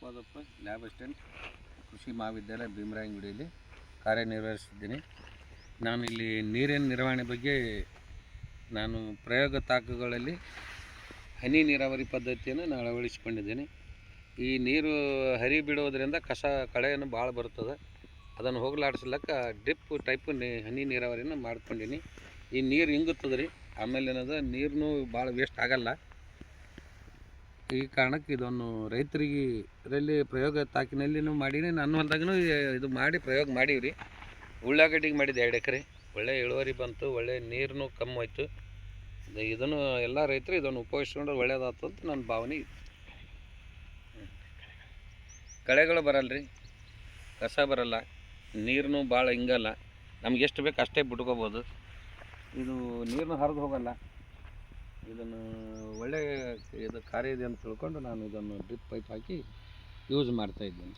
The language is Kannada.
ತಿಪ್ಪದಪ್ಪ ಲ್ಯಾಬ್ ಅಸಿಸ್ಟೆಂಟ್, ಕೃಷಿ ಮಹಾವಿದ್ಯಾಲಯ ಭೀಮರಾಯಂಗುಡಿಯಲ್ಲಿ ಕಾರ್ಯನಿರ್ವಹಿಸಿದ್ದೀನಿ ನಾನು ಇಲ್ಲಿ ನೀರಿನ ನಿರ್ವಹಣೆ ಬಗ್ಗೆ ನಾನು ಪ್ರಯೋಗ ತಾಕುಗಳಲ್ಲಿ ಹನಿ ನೀರಾವರಿ ಪದ್ಧತಿಯನ್ನು ನಾನು ಅಳವಡಿಸಿಕೊಂಡಿದ್ದೇನೆ. ಈ ನೀರು ಹರಿ ಬಿಡೋದ್ರಿಂದ ಕಸ ಕಳೆಯನ್ನು ಭಾಳ ಬರ್ತದೆ ಅದನ್ನು ಹೋಗ್ಲಾಡಿಸ್ಲಕ್ಕ ಡ್ರಿಪ್ ಟೈಪ್ ನೀ ಹನಿ ನೀರಾವರಿನ ಮಾಡ್ಕೊಂಡೀನಿ ಈ ನೀರು ಇಂಗುತ್ತದೆ ಆಮೇಲೆ ಏನದ ನೀರನ್ನು ಭಾಳ ವೇಸ್ಟ್ ಆಗಲ್ಲ. ಈ ಕಾರಣಕ್ಕೆ ಇದನ್ನು ರೈತರಿಗೆ ಇದರಲ್ಲಿ ಪ್ರಯೋಗ ತಾಕಿನಲ್ಲಿನೂ ಮಾಡೀನಿ ನನ್ನ ಹೊಲ್ದಾಗೂ ಇದು ಮಾಡಿ ಪ್ರಯೋಗ ಮಾಡೀವಿ ರೀ ಉಳ್ಳಾಗಡ್ಡಿಗೆ ಮಾಡಿದ್ದು ಎರಡು ಎಕರೆ. ಒಳ್ಳೆ ಇಳುವರಿ ಬಂತು, ಒಳ್ಳೆ ನೀರನ್ನು ಕಮ್ಮಿ ಹೋಯ್ತು. ಇದು- ಇದನ್ನು ಎಲ್ಲ ರೈತರು ಇದನ್ನು ಉಪಯೋಗಿಸ್ಕೊಂಡ್ರೆ ಒಳ್ಳೇದಾಯ್ತು ಅಂತ ನನ್ನ ಭಾವನೆ ಕಳೆಗಳು ಬರಲ್ಲ ರೀ ಕಸ ಬರಲ್ಲ ನೀರನ್ನು ಭಾಳ ಹಿಂಗಲ್ಲ ನಮ್ಗೆ ಎಷ್ಟು ಬೇಕು ಅಷ್ಟೇ ಬಿಟ್ಕೋಬೋದು. ಇದು ನೀರನ್ನು ಹರಿದು ಹೋಗಲ್ಲ. ಇದನ್ನು ಒಳ್ಳೆ ಇದು ಕಾರ್ಯ ಇದೆ ಅಂತ ತಿಳ್ಕೊಂಡು ನಾನು ಇದನ್ನು ಡ್ರಿಪ್ ಪೈಪ್ ಹಾಕಿ ಯೂಸ್ ಮಾಡ್ತಾ ಇದ್ದೀನಿ.